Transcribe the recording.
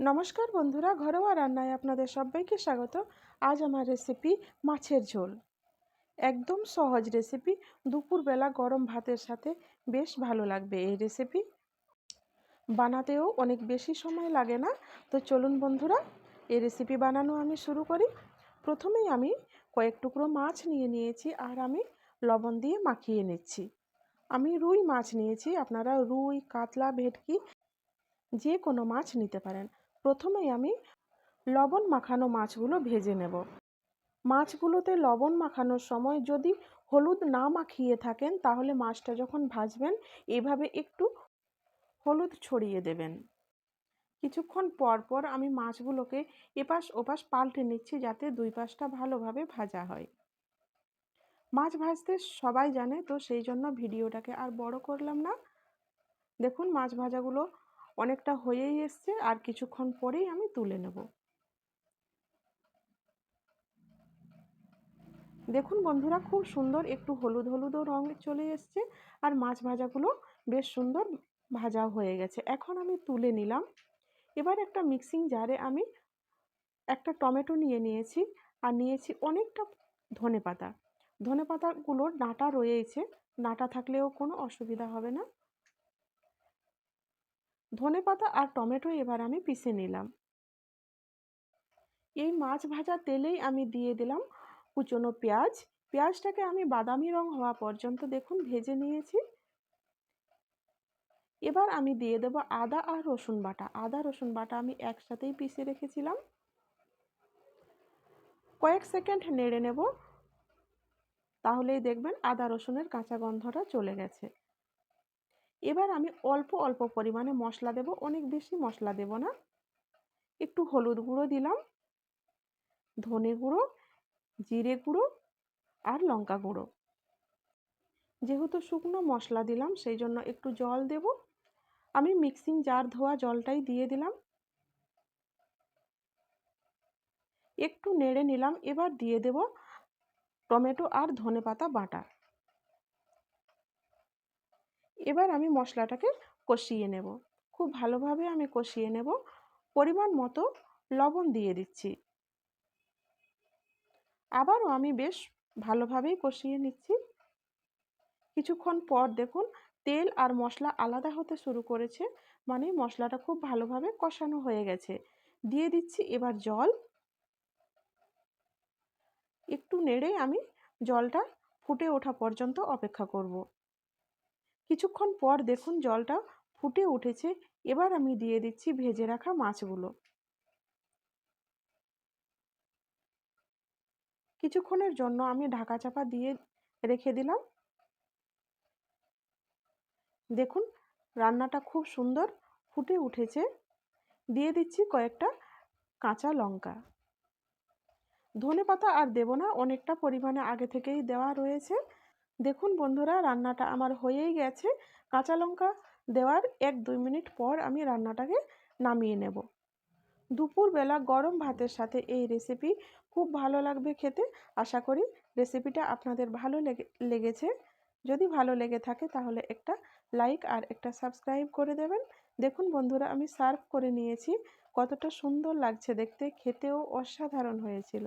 নমস্কার বন্ধুরা, ঘরোয়া রান্নায় আপনাদের সবাইকে স্বাগত। আজ আমার রেসিপি মাছের ঝোল। একদম সহজ রেসিপি দুপুরবেলা গরম ভাতের সাথে বেশ ভালো লাগবে এই রেসিপি বানাতেও অনেক বেশি সময় লাগে না, তো চলুন বন্ধুরা, এই রেসিপি বানানো আমি শুরু করি। প্রথমেই আমি কয়েক টুকরো মাছ নিয়ে নিয়েছি আর আমি লবণ দিয়ে মাখিয়ে নিচ্ছি। আমি রুই মাছ নিয়েছি, আপনারা রুই, কাতলা, ভেটকি যে কোনো মাছ নিতে পারেন। প্রথমেই আমি লবণ মাখানো মাছগুলো ভেজে নেব। মাছগুলোতে লবণ মাখানোর সময় যদি হলুদ না মাখিয়ে থাকেন, তাহলে মাছটা যখন ভাজবেন, এভাবে একটু হলুদ ছড়িয়ে দেবেন। কিছুক্ষণ পর পর আমি মাছগুলোকে এপাশ ওপাশ পাল্টে নিচ্ছি যাতে দুই পাশটা ভালোভাবে ভাজা হয়। মাছ ভাজতে সবাই জানে, তো সেই জন্য ভিডিওটাকে আর বড় করলাম না। দেখুন মাছ ভাজাগুলো অনেকটা হয়েই এসছে, আর কিছুক্ষণ পরেই আমি তুলে নেব। দেখুন বন্ধুরা, খুব সুন্দর একটু হলুদ হলুদও রঙ চলে এসছে, আর মাছ ভাজাগুলো বেশ সুন্দর ভাজা হয়ে গেছে। এখন আমি তুলে নিলাম। এবার একটা মিক্সিং জারে আমি একটা টমেটো নিয়ে নিয়েছি, আর নিয়েছি অনেকটা ধনে পাতা ধনে পাতাগুলোর ডাঁটা রয়েছে, ডাঁটা থাকলেও কোনো অসুবিধা হবে না। ধনে পাতা আর টমেটো এবার আমি পিষে নিলাম। এই মাছ ভাজা তেলেই আমি দিয়ে দিলাম কুচনো পেঁয়াজ। পেঁয়াজটাকে আমি বাদামি রং হওয়া পর্যন্ত দেখুন ভেজে নিয়েছি। এবার আমি দিয়ে দেব আদা আর রসুন বাটা। আদা, রসুন বাটা আমি একসাথেই পিষে রেখেছিলাম। কয়েক সেকেন্ড নেড়ে নেব। তাহলেই দেখবেন আদা, রসুনের কাঁচা গন্ধটা চলে গেছে। এবার আমি অল্প অল্প পরিমাণে মশলা দেব। অনেক বেশি মশলা দেব না। একটু হলুদ গুঁড়ো দিলাম, ধনে গুঁড়ো, জিরে গুঁড়ো আর লঙ্কা গুঁড়ো। যেহেতু শুকনো মশলা দিলাম, সেই জন্য একটু জল দেব। আমি মিক্সিং জার ধোয়া জলটাই দিয়ে দিলাম। একটু নেড়ে নিলাম। এবার দিয়ে দেব টমেটো আর ধনে পাতা বাটা। এবার আমি মশলাটাকে কষিয়ে নেব। খুব ভালোভাবে আমি কষিয়ে নেব। পরিমাণ মতো লবণ দিয়ে দিচ্ছি। আবারও আমি বেশ ভালোভাবেই কষিয়ে নিচ্ছি। কিছুক্ষণ পর দেখুন, তেল আর মশলা আলাদা হতে শুরু করেছে। মানে মশলাটা খুব ভালোভাবে কষানো হয়ে গেছে। দিয়ে দিচ্ছি এবার জল। একটু নেড়ে আমি জলটা ফুটে ওঠা পর্যন্ত অপেক্ষা করব। কিছুক্ষণ পর দেখুন জলটা ফুটে উঠেছে। এবার আমি দিয়ে দিচ্ছি ভেজে রাখা মাছগুলো। কিছুক্ষণের জন্য আমি ঢাকা চাপা দিয়ে রেখে দিলাম। দেখুন রান্নাটা খুব সুন্দর ফুটে উঠেছে। দিয়ে দিচ্ছি কয়েকটা কাঁচা লঙ্কা। ধনে পাতা আর দেব না, অনেকটা পরিমাণে আগে থেকেই দেওয়া রয়েছে। দেখুন বন্ধুরা, রান্নাটা আমার হয়েই গেছে। কাঁচা লঙ্কা দেওয়ার এক দুই মিনিট পর আমি রান্নাটাকে নামিয়ে নেব। দুপুরবেলা গরম ভাতের সাথে এই রেসিপি খুব ভালো লাগবে খেতে। আশা করি রেসিপিটা আপনাদের ভালো লেগে, লেগেছে। যদি ভালো লেগে থাকে তাহলে একটা লাইক আর একটা সাবস্ক্রাইব করে দেবেন। দেখুন বন্ধুরা, আমি সার্ভ করে নিয়েছি। কতটা সুন্দর লাগছে দেখতে, খেতেও অসাধারণ হয়েছিল।